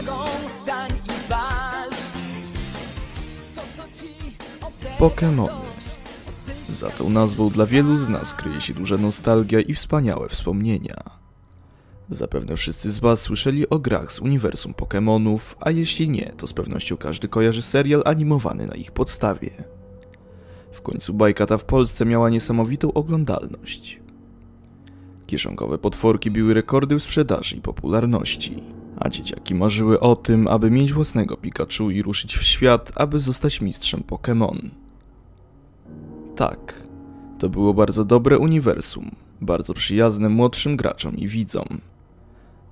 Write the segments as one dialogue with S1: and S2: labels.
S1: odwagą stań i walcz. Pokémony. Za tą nazwą dla wielu z nas kryje się duża nostalgia i wspaniałe wspomnienia. Zapewne wszyscy z Was słyszeli o grach z uniwersum Pokémonów, a jeśli nie, to z pewnością każdy kojarzy serial animowany na ich podstawie. W końcu bajka ta w Polsce miała niesamowitą oglądalność. Kieszonkowe potworki biły rekordy w sprzedaży i popularności a dzieciaki marzyły o tym, aby mieć własnego Pikachu i ruszyć w świat, aby zostać mistrzem Pokémon. Tak, to było bardzo dobre uniwersum, bardzo przyjazne młodszym graczom i widzom.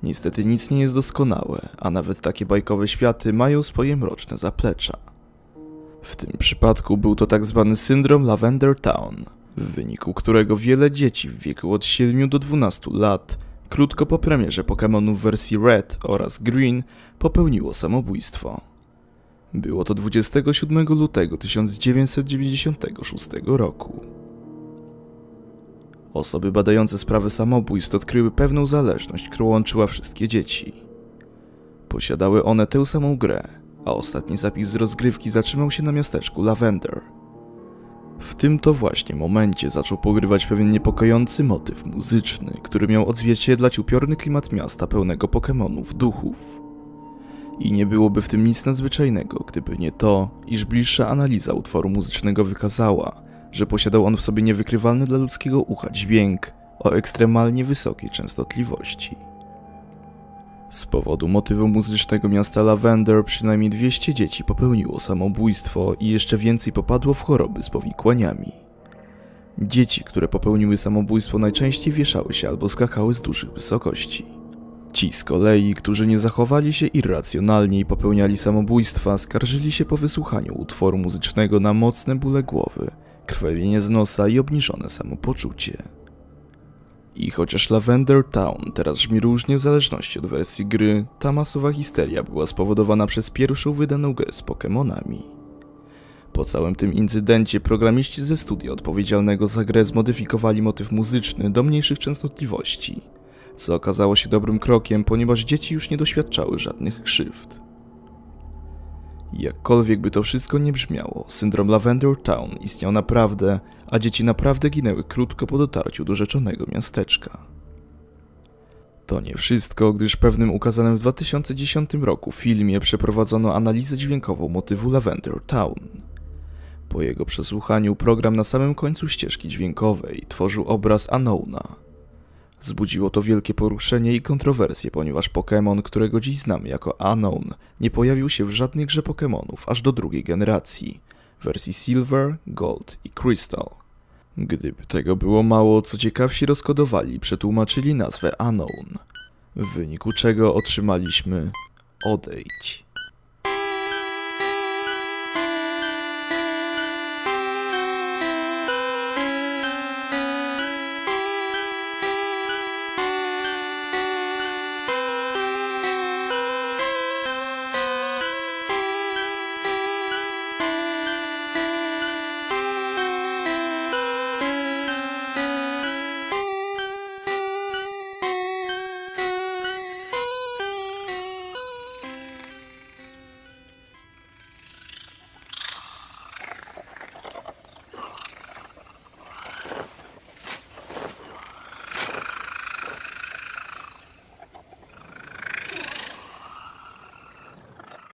S1: Niestety nic nie jest doskonałe, a nawet takie bajkowe światy mają swoje mroczne zaplecza. W tym przypadku był to tak zwany syndrom Lavender Town, w wyniku którego wiele dzieci w wieku od 7 do 12 lat, krótko po premierze Pokémonów w wersji Red oraz Green, popełniło samobójstwo. Było to 27 lutego 1996 roku. Osoby badające sprawy samobójstw odkryły pewną zależność, która łączyła wszystkie dzieci. Posiadały one tę samą grę, a ostatni zapis z rozgrywki zatrzymał się na miasteczku Lavender. W tym to właśnie momencie zaczął pogrywać pewien niepokojący motyw muzyczny, który miał odzwierciedlać upiorny klimat miasta pełnego Pokémonów duchów. I nie byłoby w tym nic nadzwyczajnego, gdyby nie to, iż bliższa analiza utworu muzycznego wykazała, że posiadał on w sobie niewykrywalny dla ludzkiego ucha dźwięk o ekstremalnie wysokiej częstotliwości. Z powodu motywu muzycznego miasta Lavender przynajmniej 200 dzieci popełniło samobójstwo i jeszcze więcej popadło w choroby z powikłaniami. Dzieci, które popełniły samobójstwo najczęściej wieszały się albo skakały z dużych wysokości. Ci z kolei, którzy nie zachowali się irracjonalnie i popełniali samobójstwa, skarżyli się po wysłuchaniu utworu muzycznego na mocne bóle głowy, krwawienie z nosa i obniżone samopoczucie. I chociaż Lavender Town teraz brzmi różnie w zależności od wersji gry, ta masowa histeria była spowodowana przez pierwszą wydaną grę z Pokémonami. Po całym tym incydencie programiści ze studia odpowiedzialnego za grę zmodyfikowali motyw muzyczny do mniejszych częstotliwości, co okazało się dobrym krokiem, ponieważ dzieci już nie doświadczały żadnych krzywd. Jakkolwiek by to wszystko nie brzmiało, syndrom Lavender Town istniał naprawdę, a dzieci naprawdę ginęły krótko po dotarciu do rzeczonego miasteczka. To nie wszystko, gdyż pewnym ukazanym w 2010 roku filmie przeprowadzono analizę dźwiękową motywu Lavender Town. Po jego przesłuchaniu program na samym końcu ścieżki dźwiękowej tworzył obraz Anowna. Zbudziło to wielkie poruszenie i kontrowersje, ponieważ Pokémon, którego dziś znamy jako Unknown, nie pojawił się w żadnej grze Pokémonów aż do drugiej generacji, wersji Silver, Gold i Crystal. Gdyby tego było mało, co ciekawsi rozkodowali i przetłumaczyli nazwę Unknown, w wyniku czego otrzymaliśmy Odejdź.